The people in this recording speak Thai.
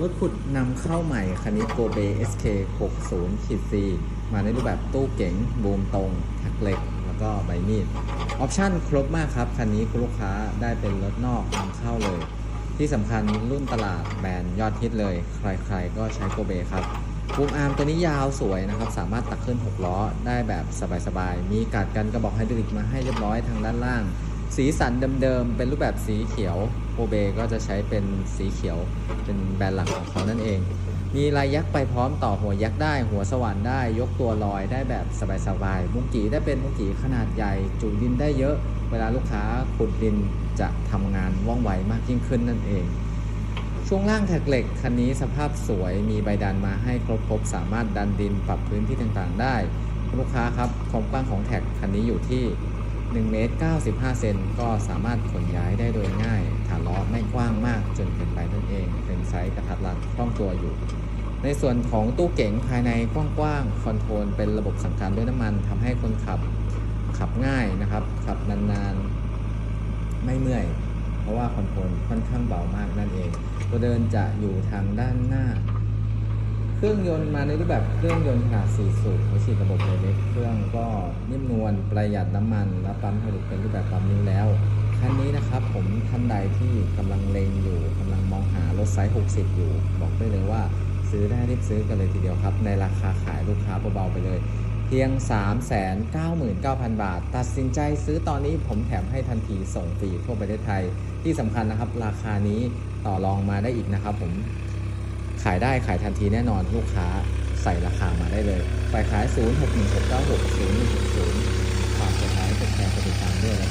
รถขุดนำเข้าใหม่คันนี้โกเบ SK 60ขีด C มาในรูปแบบตู้เก๋งบูมตรงท็กเหล็ก แล้วก็ใบมีด ออปชั่นครบมากครับ คันนี้คุณลูกค้าได้เป็นรถนอกนำเข้าเลย ที่สำคัญรุ่นตลาดแบรนด์ยอดฮิตเลย ใครๆก็ใช้โกเบครับบูมอาร์มตัวนี้ยาวสวยนะครับ สามารถตักขึ้น 6 ล้อได้แบบสบายๆ มีกัดกันกระบอกไฮดรอลิกมาให้เรียบร้อยทางด้านล่าง สีสันเดิมๆ เป็นรูปแบบสีเขียวโกเบก็จะใช้เป็นสีเขียวเป็นแบรนด์หลักของเขานั่นเอง มีลายยักษ์ไปพร้อมต่อหัวยักษ์ได้ หัวสว่านได้ ยกตัวลอยได้แบบสบายๆ มุงกีได้เป็นมุงกีขนาดใหญ่ จุดินได้เยอะ เวลาลูกค้าขุดดินจะทำงานว่องไวมากยิ่งขึ้นนั่นเอง ช่วงล่างแท็กเหล็กคันนี้สภาพสวย มีใบดันมาให้ครบครบสามารถดันดินปรับพื้นที่ต่างๆ ได้ ลูกค้าครับความกว้างของแท็กคันนี้อยู่ที่ 1เมตร95 เซนก็สามารถขนย้ายได้โดยง่ายฐานล้อไม่กว้างมากจนเกินไปนั่นเอง เป็นไซส์กระทัดรัดคล่องตัวอยู่ ในส่วนของตู้เก๋งภายในกว้างๆคอนโทรลเป็นระบบสั่งการด้วยน้ำมันทำให้คนขับขับง่ายนะครับ ขับนานๆ ไม่เมื่อย เพราะว่าคอนโทรลค่อนข้างเบามากนั่นเอง ตัวเดินจะอยู่ทางด้านหน้า เครื่องยนต์มาในรูปแบบเครื่องยนต์ขนาด 4 สูบหัวฉีดระบบไดเล็กเครื่องก็นิ่มนวลประหยัดน้ำมันและปั๊มไฮดรอลิกเป็นรูปแบบปั๊มนิ้วแล้ว คันนี้นะครับผมท่านใดที่กำลังเลงอยู่กำลังมองหารถไซส์ 60 อยู่ บอกได้เลยว่าซื้อได้รีบซื้อกันเลยทีเดียวครับ ในราคาขายลูกค้าเบาๆไปเลย เพียง 399,000 บาท ตัดสินใจซื้อตอนนี้ผมแถมให้ทันทีส่งฟรีทั่วประเทศไทย ที่สำคัญนะครับ ราคานี้ต่อรองมาได้อีกนะครับผม ขายได้ขายทันทีแน่นอนลูกค้าใส่ราคามาได้เลยไปขาย 0 6 1 6 9 6 0 1 0ฝากกดไลค์กดแชร์กดติดตามด้วยแล้ว